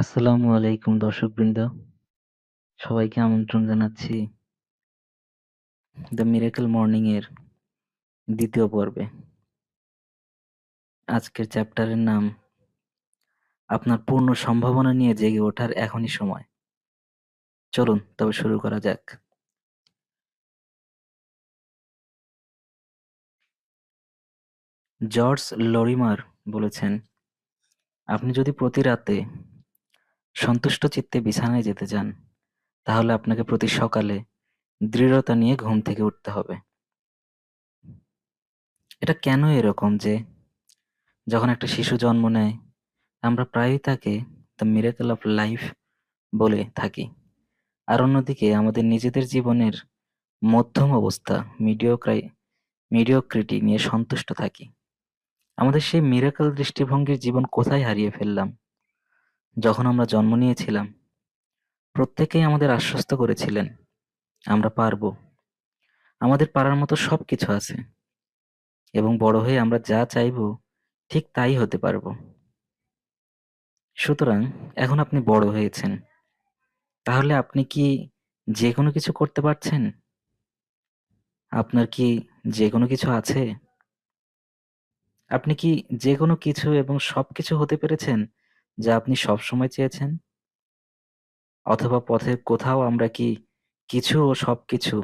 আসসালামু আলাইকুম দর্শকবৃন্দ। সবাইকে আমন্ত্রণ জানাচ্ছি দ্য মিরাকল মর্নিং এর দ্বিতীয় পর্বে। আজকের চ্যাপ্টারের নাম আপনার পূর্ণ সম্ভাবনা নিয়ে জেগে ওঠার এখনই সময়। চলুন তবে শুরু করা যাক। জর্জ লরিমার বলেছেন, আপনি যদি প্রতি রাতে সন্তুষ্ট চিত্তে বিছানায় যেতে চান, তাহলে আপনাকে প্রতি সকালে দৃঢ়তা নিয়ে ঘুম থেকে উঠতে হবে। এটা কেন এরকম যে যখন একটা শিশু জন্ম নেয় আমরা প্রায়ই তাকে দ্য মিরাকল অফ লাইফ বলে থাকি। আর অন্যদিকে আমাদের নিজেদের জীবনের মধ্যম অবস্থা মিডিওক্রাই মিডিওক্রিটি নিয়ে সন্তুষ্ট থাকি। আমাদের সেই মিরাকল দৃষ্টিভঙ্গির জীবন কোথায় হারিয়ে ফেললাম? যখন আমরা জন্ম নিয়েছিলাম, প্রত্যেকেই আমাদের আশ্বস্ত করেছিলেন, আমরা পারব। আমাদের পারার মতো সব কিছু আছে এবং বড় হয়ে আমরা যা চাইব, ঠিক তাই হতে পারব। সুতরাং এখন আপনি বড় হয়েছেন। তাহলে আপনি কি যে কোনো কিছু করতে পারছেন? আপনার কি যে কোনো কিছু আছে? আপনি কি যে কোনো কিছু এবং সব কিছু হতে পেরেছেন? যা আপনি সবসময় চেয়েছেন? অথবা পথে কোথাও আমরা কি কিছু ও সবকিছু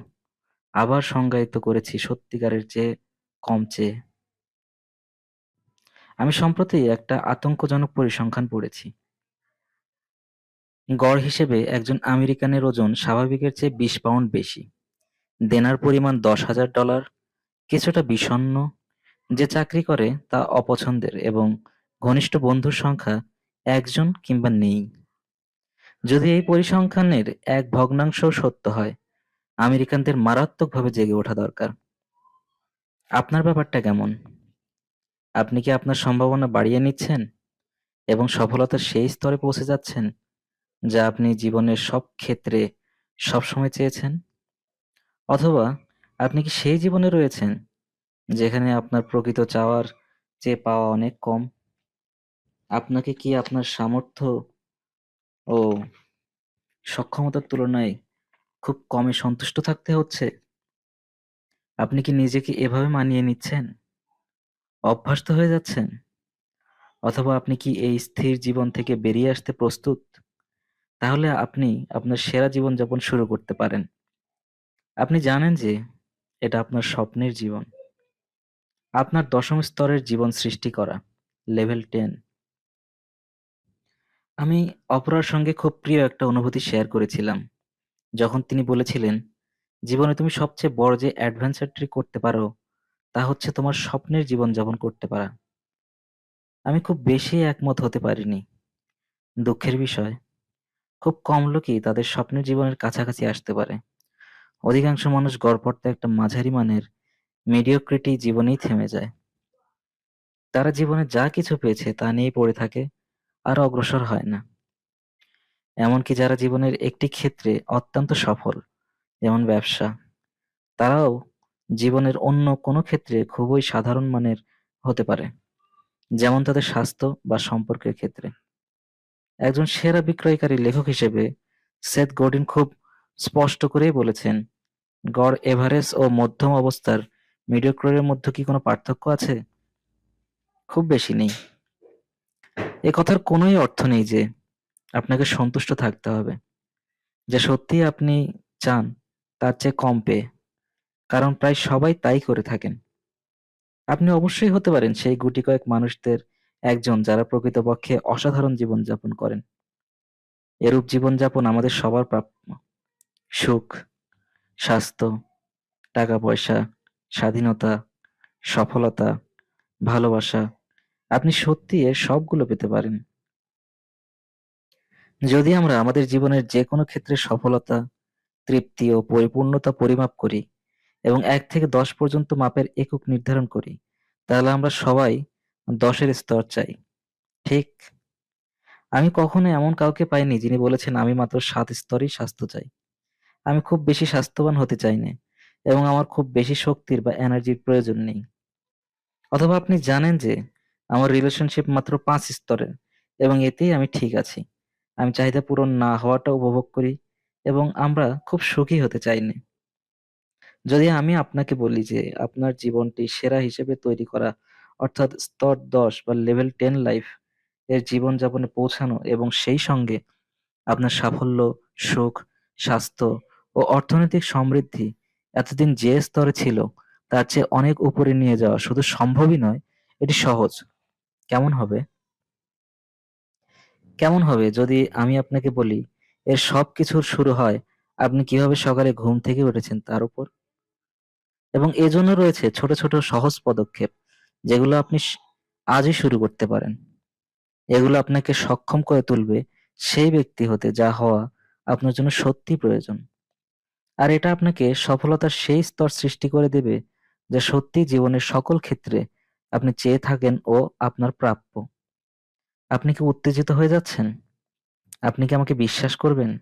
আবার সংজ্ঞায়িত করেছি সত্যিকারের চেয়ে কম চেয়ে? আমি সম্প্রতি একটা আতঙ্কজনক পরিসংখ্যান পড়েছি। গড় হিসেবে একজন আমেরিকানের ওজন স্বাভাবিকের চেয়ে বিশ পাউন্ড বেশি। দেনার পরিমাণ দশ হাজার ডলার, কিছুটা বিষণ্ণ, যে চাকরি করে তা অপছন্দের এবং ঘনিষ্ঠ বন্ধুর সংখ্যা একজন কিংবা নেই। যদি এই পরিসংখ্যানের এক ভগ্নাংশ সত্য হয়, আমেরিকানদের মারাত্মকভাবে জেগে ওঠা দরকার। আপনার ব্যাপারটা কেমন? আপনি কি আপনার সম্ভাবনা বাড়িয়ে নিচ্ছেন এবং সফলতার সেই স্তরে পৌঁছে যাচ্ছেন যা আপনি জীবনের সব ক্ষেত্রে সবসময় চেয়েছেন? অথবা আপনি কি সেই জীবনে রয়েছেন যেখানে আপনার প্রকৃত চাওয়ার চেয়ে পাওয়া অনেক কম? আপনাকে কি আপনার সামর্থ্য ও সক্ষমতার তুলনায় খুব কমে সন্তুষ্ট থাকতে হচ্ছে? আপনি কি নিজেকে এভাবে মানিয়ে নিচ্ছেন? অভ্যস্ত হয়ে যাচ্ছেন? অথবা আপনি কি এই স্থির জীবন থেকে বেরিয়ে আসতে প্রস্তুত? তাহলে আপনি আপনার সেরা জীবন জীবনযাপন শুরু করতে পারেন। আপনি জানেন যে এটা আপনার স্বপ্নের জীবন। আপনার দশম স্তরের জীবন সৃষ্টি করা লেভেল টেন আমি অপরার সঙ্গে খুব প্রিয় একটা অনুভূতি শেয়ার করেছিলাম। যখন তিনি বলেছিলেন, জীবনে তুমি সবচেয়ে বড় যে অ্যাডভেঞ্চারটি করতে পারো, তা হচ্ছে তোমার স্বপ্নের জীবন যাপন করতে পারা। আমি খুব বেশি একমত হতে পারিনি। দুঃখের বিষয়, খুব কম লোকই তাদের স্বপ্নের জীবনের কাছাকাছি আসতে পারে। অধিকাংশ মানুষ গড়পড়তে একটা মাঝারি মানের মিডিওক্রিটি জীবনেই থেমে যায়। তারা জীবনে যা কিছু পেয়েছে তা নিয়েই পড়ে থাকে আর অগ্রসর হয় না। এমনকি যারা জীবনের একটি ক্ষেত্রে অত্যন্ত সফল, যেমন ব্যবসা, তারাও জীবনের অন্য কোনো ক্ষেত্রে খুবই সাধারণ মানের হতে পারে, যেমন তাদের স্বাস্থ্য বা সম্পর্কের ক্ষেত্রে। একজন সেরা বিক্রয়কারী লেখক হিসেবে সেথ গর্ডিন খুব স্পষ্ট করেই বলেছেন, গড় এভারেজ ও মধ্যম অবস্থার মিডিওক্রয়ের মধ্যে কি কোনো পার্থক্য আছে? খুব বেশি নেই। এ কথার কোনোই অর্থ নেই যে আপনাকে সন্তুষ্ট থাকতে হবে। যে সত্যি আপনি চান, তার চেয়ে কম পেয়ে। কারণ প্রায় সবাই তাই করে থাকেন। আপনি অবশ্যই হতে পারেন সেই গুটি কয়েক মানুষদের একজন যারা প্রকৃতপক্ষে অসাধারণ জীবনযাপন করেন। এরূপ জীবনযাপন আমাদের সবার প্রাপ্য। সুখ, স্বাস্থ্য টাকা পয়সা স্বাধীনতা, সফলতা, ভালোবাসা আপনি সত্যি এর সবগুলো পেতে পারেন। যদি আমরা আমাদের জীবনের যে কোনো ক্ষেত্রে সফলতা, তৃপ্তি ও পরিপূর্ণতা পরিমাপ করি এবং এক থেকে দশ পর্যন্ত মাপের একক নির্ধারণ করি, তাহলে আমরা সবাই দশের স্তর চাই। ঠিক? আমি কখনো এমন কাউকে পাইনি যিনি বলেছেন, আমি মাত্র সাত স্তরেই স্বাস্থ্য চাই। আমি খুব বেশি স্বাস্থ্যবান হতে চাই না এবং আমার খুব বেশি শক্তির বা এনার্জির প্রয়োজন নেই। অথবা আপনি জানেন যে আমার রিলেশনশিপ মাত্র পাঁচ স্তরের এবং এতেই আমি ঠিক আছি আমি চাহিদা পূরণ না হওয়াটা উপভোগ করি এবং আমরা খুব সুখী হতে চাই না। যদি আমি আপনাকে বলি যে আপনার জীবনটি সেরা হিসেবে তৈরি করা অর্থাৎ স্তর ১০ বা লেভেল টেন লাইফ এর জীবনযাপনে পৌঁছানো এবং সেই সঙ্গে আপনার সাফল্য, সুখ, স্বাস্থ্য ও অর্থনৈতিক সমৃদ্ধি এতদিন যে স্তরে ছিল তার চেয়ে অনেক উপরে নিয়ে যাওয়া শুধু সম্ভবই নয়, এটি সহজ। কেমন হবে? কেমন হবে যদি আমি আপনাকে বলি এর সবকিছুর শুরু হয় আপনি কীভাবে সকালে ঘুম থেকে উঠেছেন তার উপর? এবং এজন্য রয়েছে ছোট, ছোট সহজ পদক্ষেপ যেগুলো আপনি আজই শুরু করতে পারেন। এগুলো আপনাকে সক্ষম করে তুলবে সেই ব্যক্তি হতে যা হওয়া আপনার জন্য সত্যি প্রয়োজন। আর এটা আপনাকে সফলতার সেই স্তর সৃষ্টি করে দেবে যা সত্যি জীবনের সকল ক্ষেত্রে আপনি চেয়ে থাকেন ও আপনার প্রাপ্য। আপনি কি উত্তেজিত হয়ে যাচ্ছেন? আপনি কি আমাকে বিশ্বাস করবেন?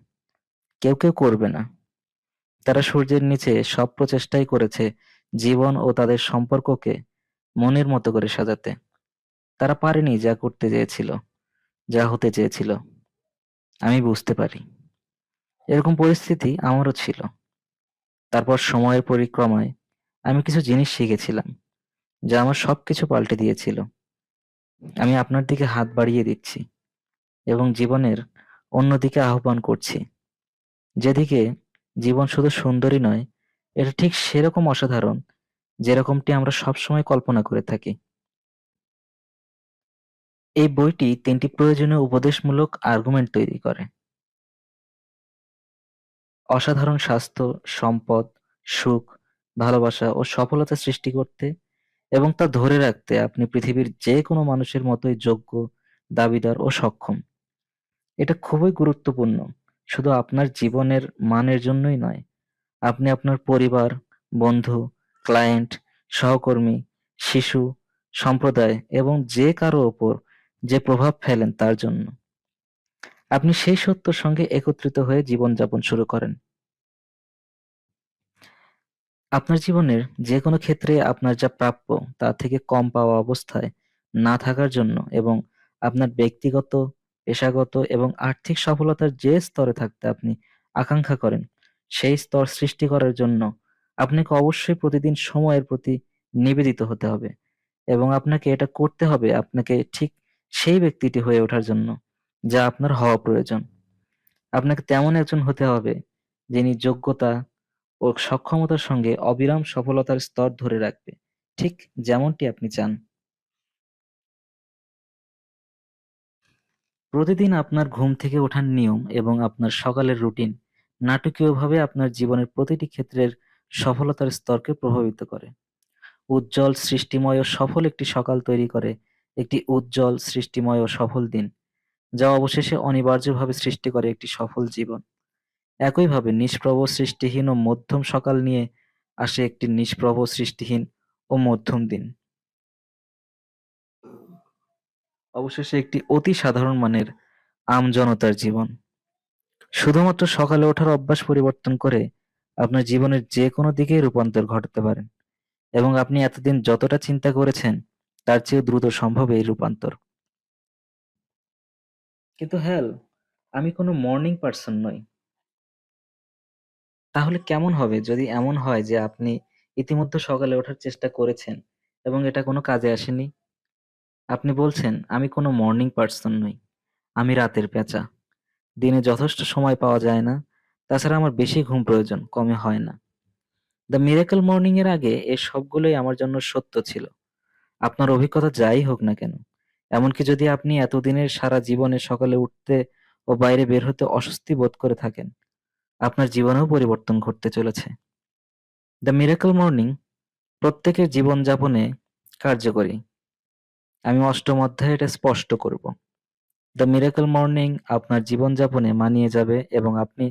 কেউ, কেউ করবে না। তারা সূর্যের নিচে সব প্রচেষ্টাই করেছে জীবন ও তাদের সম্পর্ককে মনের মতো করে সাজাতে। তারা পারেনি যা করতে চেয়েছিল, যা হতে চেয়েছিল। আমি বুঝতে পারি। এরকম পরিস্থিতি আমারও ছিল। তারপর সময়ের পরিক্রমায় আমি কিছু জিনিস শিখেছিলাম, যা আমার সবকিছু পাল্টে দিয়েছিল। আমি আপনার দিকে হাত বাড়িয়ে দিচ্ছি এবং জীবনের অন্যদিকে আহ্বান করছি। যেদিকে জীবন শুধু সুন্দরই নয়, এটা ঠিক সেরকম অসাধারণ যেরকমটি আমরা সবসময় কল্পনা করে থাকি। এই বইটি তিনটি প্রয়োজনীয় উপদেশমূলক আর্গুমেন্ট তৈরি করে। অসাধারণ স্বাস্থ্য, সম্পদ, সুখ, ভালোবাসা ও সফলতা সৃষ্টি করতে এবং তা ধরে রাখতে আপনি পৃথিবীর যে কোনো মানুষের মতোই যোগ্য, দাবিদার ও সক্ষম। এটা খুবই গুরুত্বপূর্ণ শুধু আপনার জীবনের মানের জন্যই নয়, আপনি আপনার পরিবার, বন্ধু, ক্লায়েন্ট, সহকর্মী, শিশু, সম্প্রদায় এবং যে কারও ওপর যে প্রভাব ফেলেন তার জন্য। আপনি সেই সত্যর সঙ্গে একত্রিত হয়ে জীবনযাপন শুরু করেন। আপনার জীবনের যে কোনো ক্ষেত্রে আপনার যা প্রাপ্য তার থেকে কম পাওয়া অবস্থায় না থাকার জন্য এবং আপনার ব্যক্তিগত, পেশাগত এবং আর্থিক সফলতার যে স্তরে থাকতে আপনি আকাঙ্ক্ষা করেন, সেই স্তর সৃষ্টি করার জন্য আপনাকে অবশ্যই প্রতিদিন সময়ের প্রতি নিবেদিত হতে হবে এবং আপনাকে এটা করতে হবে আপনাকে ঠিক সেই ব্যক্তিটি হয়ে ওঠার জন্য, যা আপনার হওয়া প্রয়োজন। আপনাকে তেমন একজন হতে হবে যিনি যোগ্যতা ও সক্ষমতার সঙ্গে অবিরাম সফলতার স্তর ধরে রাখবে, ঠিক যেমনটি আপনি চান। প্রতিদিন আপনার ঘুম থেকে ওঠার নিয়ম এবং আপনার সকালের রুটিন নাটকীয়ভাবে আপনার জীবনের প্রতিটি ক্ষেত্রের সফলতার স্তরকে প্রভাবিত করে। উজ্জ্বল, সৃষ্টিময় ও সফল একটি সকাল তৈরি করে একটি উজ্জ্বল, সৃষ্টিময় ও সফল দিন, যা অবশেষে অনিবার্যভাবে সৃষ্টি করে একটি সফল জীবন। একইভাবে নিষ্প্রভ, সৃষ্টিহীন ও মধ্যম সকাল নিয়ে আসে একটি নিষ্প্রভ, সৃষ্টিহীন ও মধ্যম দিন। অবশেষে একটি অতি সাধারণ মানের আমজনতার জীবন। শুধুমাত্র সকালে ওঠার অভ্যাস পরিবর্তন করে আপনার জীবনের যে কোনো দিকেই রূপান্তর ঘটাতে পারেন এবং আপনি এতদিন যতটা চিন্তা করেছেন তার চেয়েও দ্রুত সম্ভব এই রূপান্তর। কিন্তু হ্যাল, আমি কোনো মর্নিং পারসন নই। তাহলে কেমন হবে যদি এমন হয় যে আপনি ইতিমধ্যে সকালে ওঠার চেষ্টা করেছেন এবং এটা কোনো কাজে আসেনি? আপনি বলছেন, "আমি কোনো মর্নিং পারসন নই। আমি রাতের পেঁচা। দিনে যথেষ্ট সময় পাওয়া যায় না। তাছাড়া আমার বেশি ঘুম প্রয়োজন, কমে হয় না।" দ্য মিরাকল মর্নিং এর আগে এর সবগুলোই আমার জন্য সত্য ছিল। আপনার অভিজ্ঞতা যাই হোক না কেন, এমনকি যদি আপনি এতদিনের সারা জীবনে সকালে উঠতে ও বাইরে বের হতে অস্বস্তি বোধ করে থাকেন, আপনার জীবনেও পরিবর্তন ঘটতে চলেছে। দ্য মিরাকল মর্নিং প্রত্যেকের জীবনযাপনে কার্যকরী। আমি অষ্টম অধ্যায়ে এটা স্পষ্ট করব। দ্য মিরাকল মর্নিং আপনার জীবনযাপনে মানিয়ে যাবে এবং আপনি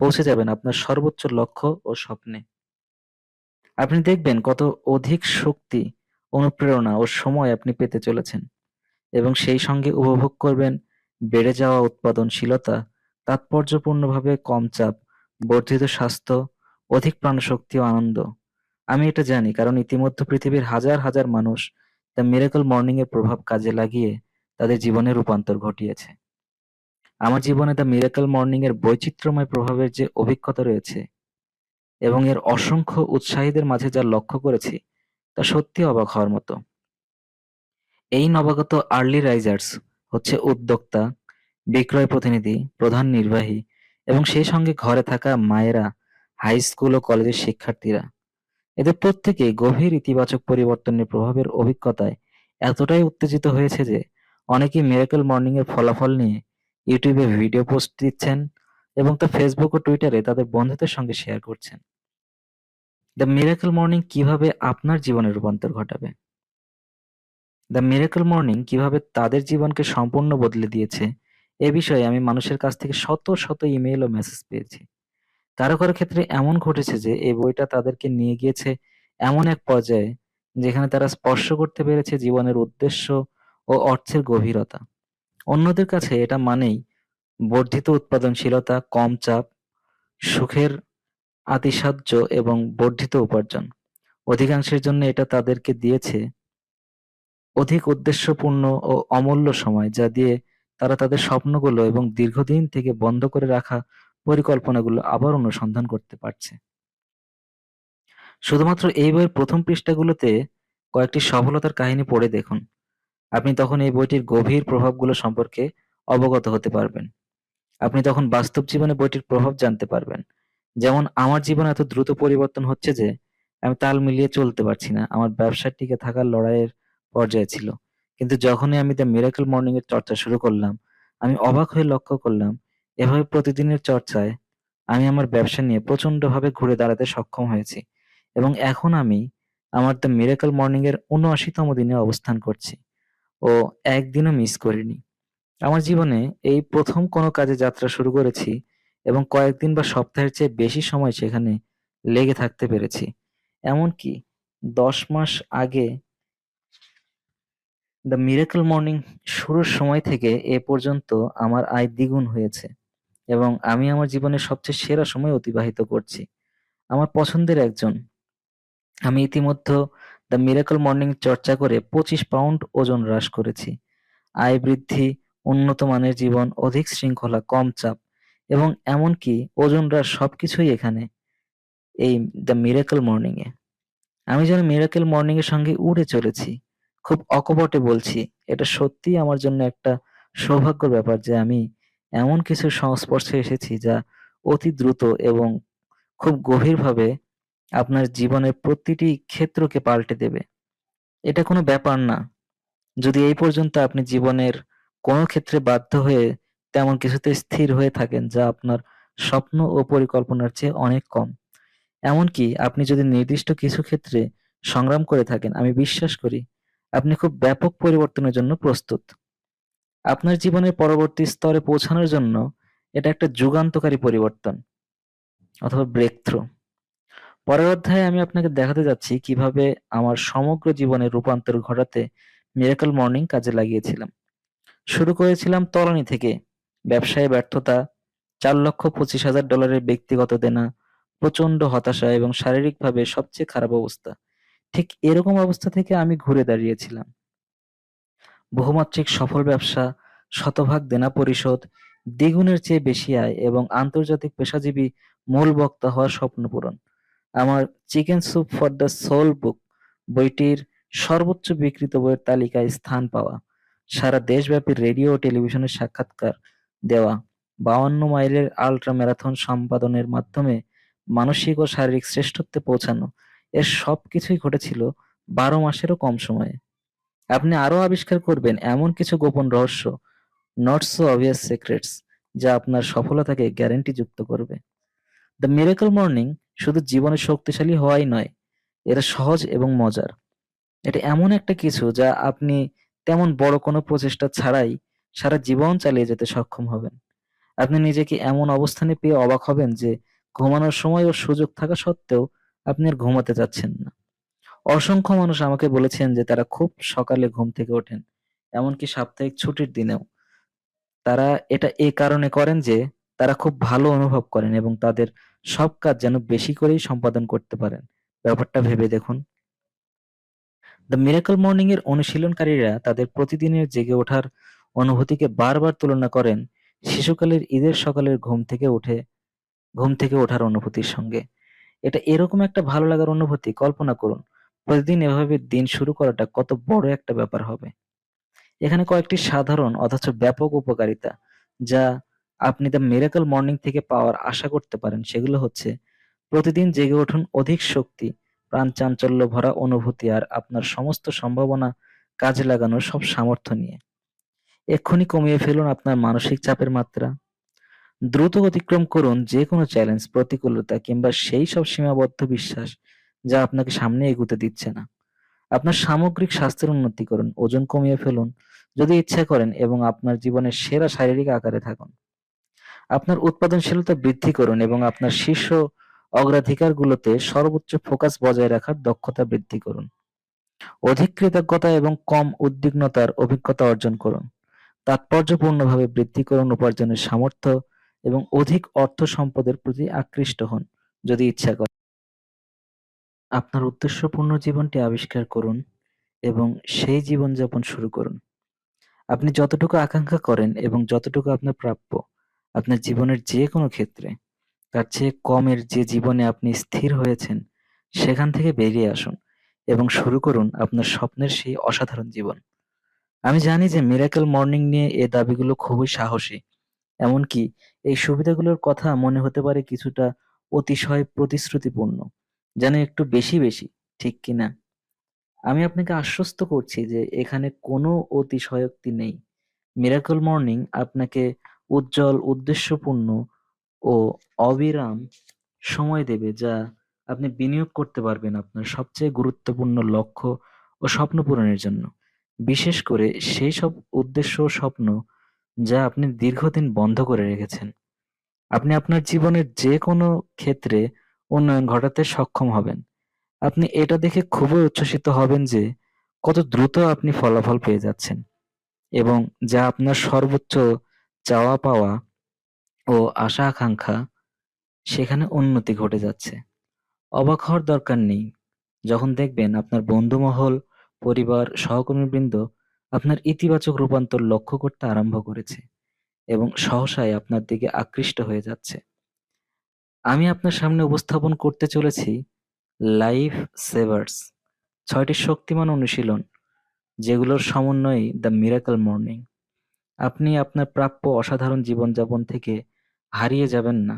পৌঁছে যাবেন আপনার সর্বোচ্চ লক্ষ্য ও স্বপ্নে। আপনি দেখবেন কত অধিক শক্তি, অনুপ্রেরণা ও সময় আপনি পেতে চলেছেন এবং সেই সঙ্গে উপভোগ করবেন বেড়ে যাওয়া উৎপাদনশীলতা, তাৎপর্যপূর্ণভাবে কম চাপ, বর্ধিত স্বাস্থ্য, অধিক প্রাণশক্তি ও আনন্দ। আমি এটা জানি কারণ ইতিমধ্যে পৃথিবীর হাজার, হাজার মানুষ দ্য মিরাকল মর্নিং এর প্রভাব কাজে লাগিয়ে তাদের জীবনে রূপান্তর ঘটিয়েছে। আমার জীবনে দ্য মিরাকল মর্নিং এর বৈচিত্র্যময় প্রভাবের যে অভিজ্ঞতা রয়েছে এবং এর অসংখ্য উৎসাহীদের মাঝে যা লক্ষ্য করেছি তা সত্যি অবাক হওয়ার মতো এই নবাগত আর্লি রাইজার্স হচ্ছে উদ্যোক্তা বিক্রয় প্রতিনিধি প্রধান নির্বাহী এবং সেই সঙ্গে ঘরে থাকা মায়েরা হাই স্কুল ও কলেজের শিক্ষার্থীরা। এদের প্রত্যেকেই গভীর ইতিবাচক পরিবর্তনের প্রভাবের অভিজ্ঞতায় এতটাই উত্তেজিত হয়েছে যে, অনেকেই মিরাকল মর্নিং এর ফলাফল নিয়ে ইউটিউবে ভিডিও পোস্ট দিচ্ছেন এবং তা ফেসবুক ও টুইটারে তাদের বন্ধুদের সঙ্গে শেয়ার করছেন। দ্য মিরাকল মর্নিং কীভাবে আপনার জীবনে রূপান্তর ঘটাবে? দ্য মিরাকল মর্নিং কীভাবে তাদের জীবনকে সম্পূর্ণ বদলে দিয়েছে? এ বিষয়ে আমি মানুষের কাছ থেকে শত শত ইমেইল ও মেসেজ পেয়েছি। কারও কারও ক্ষেত্রে এমন ঘটেছে যে, এই বইটা তাদেরকে নিয়ে গিয়েছে এমন এক পর্যায়ে যেখানে তারা স্পর্শ করতে পেরেছে জীবনের উদ্দেশ্য ও অর্থের গভীরতা। অন্যদের কাছে এটা মানেই বর্ধিত উৎপাদনশীলতা, কম চাপ, সুখের আতিসাহ্য এবং বর্ধিত উপার্জন। অধিকাংশের জন্য এটা তাদেরকে দিয়েছে অধিক উদ্দেশ্যপূর্ণ ও অমূল্য সময়, যা দিয়ে তারা তাদের স্বপ্নগুলো এবং দীর্ঘদিন থেকে বন্ধ করে রাখা পরিকল্পনাগুলো আবার অনুসন্ধান করতে পারছে। শুধুমাত্র এই বইয়ের প্রথম পৃষ্ঠাগুলোতে কয়েকটি সফলতার কাহিনী পড়ে দেখুন। আপনি তখন এই বইটির গভীর প্রভাবগুলো সম্পর্কে অবগত হতে পারবেন। আপনি তখন বাস্তব জীবনে বইটির প্রভাব জানতে পারবেন। যেমন, আমার জীবনে এত দ্রুত পরিবর্তন হচ্ছে যে আমি তাল মিলিয়ে চলতে পারছি না। আমার ব্যবসার টিকে থাকার লড়াইয়ের পর্যায়ে ছিল। কিন্তু যখনই আমি দ্য মিরাকল মর্নিং এর চর্চা শুরু করলাম, আমি অবাক হয়ে লক্ষ্য করলাম, এভাবে প্রতিদিনের চর্চায় আমি আমার ব্যবসা নিয়ে প্রচন্ডভাবে ঘুরে দাঁড়াতে সক্ষম হয়েছি এবং এখন আমি আমার দ্য মিরাকল মর্নিং এর উনআশিতম দিনে অবস্থান করছি ও একদিনও মিস করিনি। আমার জীবনে এই প্রথম কোনো কাজে যাত্রা শুরু করেছি এবং কয়েকদিন বা সপ্তাহের চেয়ে বেশি সময় সেখানে লেগে থাকতে পেরেছি। এমনকি দশ মাস আগে দ্য মিরাকল মর্নিং শুরুর সময় থেকে এ পর্যন্ত আমার আয় দ্বিগুণ হয়েছে এবং আমি আমার জীবনের সবচেয়ে সেরা সময় অতিবাহিত করছি। আমার পছন্দের একজন। আমি ইতিমধ্যে দ্য মিরাকল মর্নিং চর্চা করে পঁচিশ পাউন্ড ওজন হ্রাস করেছি। আয় বৃদ্ধি, উন্নত মানের জীবন, অধিক শৃঙ্খলা, কম চাপ এবং এমনকি ওজন হ্রাস সবকিছুই এখানে এই দ্য মিরাকল মর্নিং এ আমি যেন মিরাকল মর্নিং এর সঙ্গে উড়ে চলেছি। খুব অকপটে বলছি, এটা সত্যিই আমার জন্য একটা সৌভাগ্যের ব্যাপার যে আমি এমন কিছু সংস্পর্শে এসেছি যা অতি দ্রুত এবং খুব গভীরভাবে আপনার জীবনের প্রতিটি ক্ষেত্রকে পাল্টে দেবে। এটা কোনো ব্যাপার না। যদি এই পর্যন্ত আপনি জীবনের কোনো ক্ষেত্রে বাধ্য হয়ে তেমন কিছুতে স্থির হয়ে থাকেন, যা আপনার স্বপ্ন ও পরিকল্পনার চেয়ে অনেক কম। এমনকি আপনি যদি নির্দিষ্ট কিছু ক্ষেত্রে সংগ্রাম করে থাকেন, আমি বিশ্বাস করি আপনি খুব ব্যাপক পরিবর্তনের জন্য প্রস্তুত। আপনার জীবনের পরবর্তী স্তরে পৌঁছানোর জন্য এটা একটা যুগান্তকারী পরিবর্তন অথবা ব্রেক থ্রু পরের অধ্যায়ে আমি আপনাকে দেখাতে যাচ্ছি কীভাবে আমার সমগ্র জীবনের রূপান্তর ঘটাতে মিরাকল মর্নিং কাজে লাগিয়েছিলাম। শুরু করেছিলাম তলানি থেকে। ব্যবসায় ব্যর্থতা, চার লক্ষ পঁচিশ হাজার ডলারের ব্যক্তিগত দেনা প্রচণ্ড হতাশা এবং শারীরিকভাবে সবচেয়ে খারাপ অবস্থা। ঠিক এরকম অবস্থা থেকে আমি ঘুরে দাঁড়িয়েছিলাম। বহুমাত্রিক সফল ব্যবসা, শতভাগ দেনা পরিশোধ, দ্বিগুণের চেয়ে বেশি আয় এবং আন্তর্জাতিক পেশাজীবী মূল বক্তা হওয়ার স্বপ্ন পূরণ। আমার chicken soup for the soul book বইটির সর্বোচ্চ বিক্রিত বইয়ের তালিকায় স্থান পাওয়া, সারা দেশব্যাপী রেডিও ও টেলিভিশনের সাক্ষাৎকার দেওয়া, বাউান্ন মাইলের আল্ট্রা ম্যারাথন সম্পাদনের মাধ্যমে মানসিক ও শারীরিক শ্রেষ্ঠত্বে পৌঁছানো এর সবকিছুই ঘটেছিল বারো মাসেরও কম সময়ে। আপনি আরও আবিষ্কার করবেন এমন কিছু গোপন রহস্য নট সো অবভিয়াস সিক্রেটস যা আপনার সফলতাকে গ্যারান্টি যুক্ত করবে। দ্য মিরাকল মর্নিং শুধু জীবনে শক্তিশালী হওয়াই নয় এটা সহজ এবং মজার। এটা এমন একটা কিছু যা আপনি তেমন বড় কোনো প্রচেষ্টা ছাড়াই সারা জীবন চালিয়ে যেতে সক্ষম হবেন। আপনি নিজেকে এমন অবস্থানে পেয়ে অবাক হবেন যে ঘুমানোর সময় ও সুযোগ থাকা সত্ত্বেও আপনি আর ঘুমাতে চাচ্ছেন না। অসংখ্য মানুষ আমাকে বলেছেন যে তারা খুব সকালে ঘুম থেকে ওঠেন, এমনকি সাপ্তাহিক ছুটির দিনেও। তারা এটা এ কারণে করেন যে তারা খুব ভালো অনুভব করেন এবং তাদের সব কাজ যেন বেশি করেই সম্পাদন করতে পারেন। ব্যাপারটা ভেবে দেখুন। দ্য মিরাকল মর্নিং এর অনুশীলনকারীরা তাদের প্রতিদিনের জেগে ওঠার অনুভূতিকে বারবার তুলনা করেন শিশুকালের ঈদের সকালের ঘুম থেকে উঠে, ঘুম থেকে ওঠার অনুভূতির সঙ্গে। এটা এরকম একটা ভালো লাগার অনুভূতি কল্পনা করুন। প্রতিদিন এভাবে দিন শুরু করাটা কত বড় একটা ব্যাপার হবে। এখানে কয়েকটি সাধারণ অথচ ব্যাপক উপকারিতা যা আপনি দ্য মিরাকল মর্নিং থেকে পাওয়ার আশা করতে পারেন সেগুলো হচ্ছে প্রতিদিন জেগে উঠুন অধিক শক্তি, প্রাণচাঞ্চল্য ভরা অনুভূতি আর আপনার সমস্ত সম্ভাবনা কাজে লাগানোর সব সামর্থ্য নিয়ে। এক্ষুনি কমিয়ে ফেলুন আপনার মানসিক চাপের মাত্রা। দ্রুত অতিক্রম করুন যে কোনো চ্যালেঞ্জ, প্রতিকূলতা কিংবা সেই সব সীমাবদ্ধ বিশ্বাস যা আপনাকে সামনে এগুতে দিচ্ছে না। আপনার সামগ্রিক স্বাস্থ্যের উন্নতি করুন, ওজন কমিয়ে ফেলুন যদি ইচ্ছা করেন এবং আপনার জীবনের সেরা শারীরিক আকারে থাকুন। আপনার উৎপাদনশীলতা বৃদ্ধি করুন এবং আপনার শীর্ষ অগ্রাধিকারগুলোতে সর্বোচ্চ ফোকাস বজায় রাখার দক্ষতা বৃদ্ধি করুন। অধিক কৃতজ্ঞতা এবং কম উদ্বিগ্নতার অভিজ্ঞতা অর্জন করুন। তাৎপর্যপূর্ণভাবে বৃদ্ধি করুন উপার্জনের সামর্থ্য এবং অধিক অর্থ সম্পদের প্রতি আকৃষ্ট হন যদি ইচ্ছা করেন। আপনার উদ্দেশ্যপূর্ণ জীবনটি আবিষ্কার করুন এবং সেই জীবনযাপন শুরু করুন। আপনি যতটুকু আকাঙ্ক্ষা করেন এবং যতটুকু আপনার প্রাপ্য, আপনার জীবনের যে কোনো ক্ষেত্রে, তার চেয়ে কমের যে জীবনে আপনি স্থির হয়েছেন, সেখান থেকে বেরিয়ে আসুন এবং শুরু করুন আপনার স্বপ্নের সেই অসাধারণ জীবন। আমি জানি যে মিরাকেল মর্নিং নিয়ে এ দাবিগুলো খুবই সাহসী। এমনকি এই সুবিধাগুলোর কথা মনে হতে পারে কিছুটা অতিশয় প্রতিশ্রুতিপূর্ণ। যেন একটু বেশি, বেশি। ঠিক কি না? আমি আপনাকে আশ্বস্ত করছি যে এখানে কোনো অতিশয়োক্তি নেই। মিরাকল মর্নিং আপনাকে উজ্জ্বল, উদ্দেশ্যপূর্ণ ও অবিরাম সময় দেবে যা আপনি বিনিয়োগ করতে পারবেন আপনার সবচেয়ে গুরুত্বপূর্ণ লক্ষ্য ও স্বপ্ন পূরণের জন্য। বিশেষ করে সেই সব উদ্দেশ্য ও স্বপ্ন যা আপনি দীর্ঘদিন বন্ধ করে রেখেছেন। আপনি আপনার জীবনের যে কোনো ক্ষেত্রে উন্নয়ন ঘটাতে সক্ষম হবেন। আপনি এটা দেখে খুবই উচ্ছ্বসিত হবেন যে কত দ্রুত আপনি ফলাফল পেয়ে যাচ্ছেন এবং যা আপনার সর্বোচ্চ চাওয়া পাওয়া ও আশা আকাঙ্ক্ষা সেখানে উন্নতি ঘটে যাচ্ছে। অবাক হওয়ার দরকার নেই যখন দেখবেন আপনার বন্ধুমহল, পরিবার, সহকর্মীবৃন্দ আপনার ইতিবাচক রূপান্তর লক্ষ্য করতে আরম্ভ করেছে এবং সহসায় আপনার দিকে আকৃষ্ট হয়ে যাচ্ছে। আমি আপনার সামনে উপস্থাপন করতে চলেছি লাইফ সেভার্স ছয়টি শক্তিমান অনুশীলন, যেগুলোর সমন্বয়ে দ্য মিরাকল মর্নিং আপনি আপনার প্রাপ্য অসাধারণ জীবনযাপন থেকে হারিয়ে যাবেন না,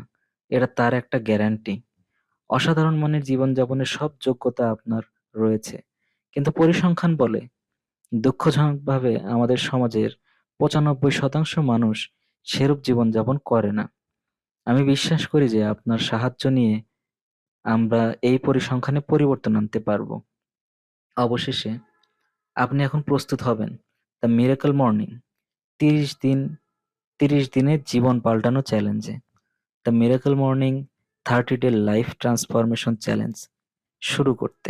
এটা তার একটা গ্যারান্টি অসাধারণ মানের জীবনযাপনের সব যোগ্যতা আপনার রয়েছে। কিন্তু পরিসংখ্যান বলে দুঃখজনকভাবে আমাদের সমাজের পঁচানব্বই শতাংশ মানুষ সেরূপ জীবনযাপন করে না। আমি বিশ্বাস করি যে আপনার সাহায্য নিয়ে আমরা এই পরিসংখ্যানে পরিবর্তন আনতে পারব। অবশেষে আপনি এখন প্রস্তুত হবেন দ্য মিরাকল মর্নিং, তিরিশ দিন, তিরিশ দিনের জীবন পাল্টানো চ্যালেঞ্জে। The miracle morning thirty day life transformation challenge শুরু করতে।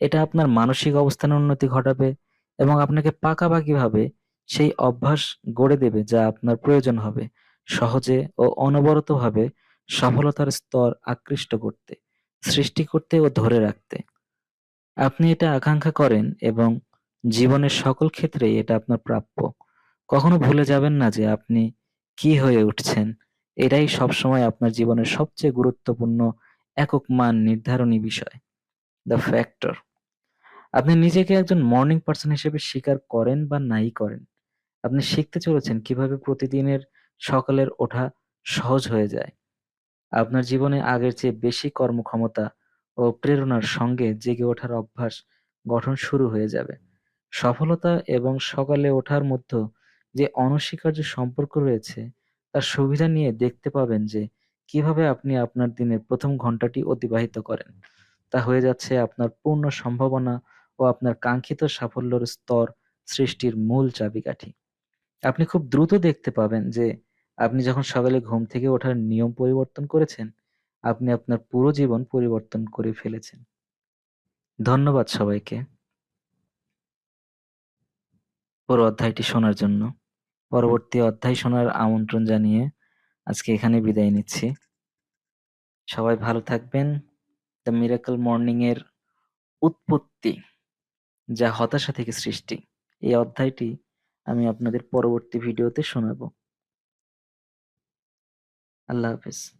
এটা আপনার মানসিক অবস্থানের উন্নতি ঘটাবে এবং আপনাকে পাকাপাকিভাবে সেই অভ্যাস গড়ে দেবে যা আপনার প্রয়োজন হবে সহজে ও অনবরতভাবে সফলতার স্তর আকৃষ্ট করতে, সৃষ্টি করতে ও ধরে রাখতে। আপনি এটা আকাঙ্ক্ষা করেন এবং জীবনের সকল ক্ষেত্রেই এটা আপনার প্রাপ্য। কখনো ভুলে যাবেন না যে আপনি কি হয়ে উঠছেন এটাই সবসময় আপনার জীবনের সবচেয়ে গুরুত্বপূর্ণ একক মান নির্ধারণী বিষয়। দ্য ফ্যাক্টর আপনি নিজেকে একজন মর্নিং পার্সন হিসেবে স্বীকার করেন বা নাই করেন। আপনি শিখতে চলেছেন কীভাবে প্রতিদিনের সকালের ওঠা সহজ হয়ে যায়। আপনার জীবনে আগের চেয়ে বেশি কর্মক্ষমতা ও প্রেরণার সঙ্গে জেগে ওঠার অভ্যাস গঠন শুরু হয়ে যাবে। সফলতা এবং সকালে ওঠার মধ্যে যে অনস্বীকার্য সম্পর্ক রয়েছে, তার সুবিধা নিয়ে দেখতে পাবেন যে কীভাবে আপনি আপনার দিনের প্রথম ঘন্টাটি অতিবাহিত করেন। তা হয়ে যাচ্ছে আপনার পূর্ণ সম্ভাবনা ও আপনার কাঙ্ক্ষিত সাফল্যর স্তর সৃষ্টির মূল চাবিকাঠি আপনি খুব দ্রুত দেখতে পাবেন যে আপনি যখন সকালে ঘুম থেকে ওঠার নিয়ম পরিবর্তন করেছেন, আপনি আপনার পুরো জীবন পরিবর্তন করে ফেলেছেন। ধন্যবাদ সবাইকে। পুরো অধ্যায়টি শোনার জন্য। পরবর্তী অধ্যায় শোনার আমন্ত্রণ জানিয়ে আজকে এখানে বিদায় নিচ্ছি। সবাই ভালো থাকবেন। দ্য মিরাকল মর্নিং এর উৎপত্তি যা হতাশা থেকে সৃষ্টি। এই অধ্যায়টি আমি আপনাদের পরবর্তী ভিডিওতে শোনাব। আল্লাহ হাফিজ।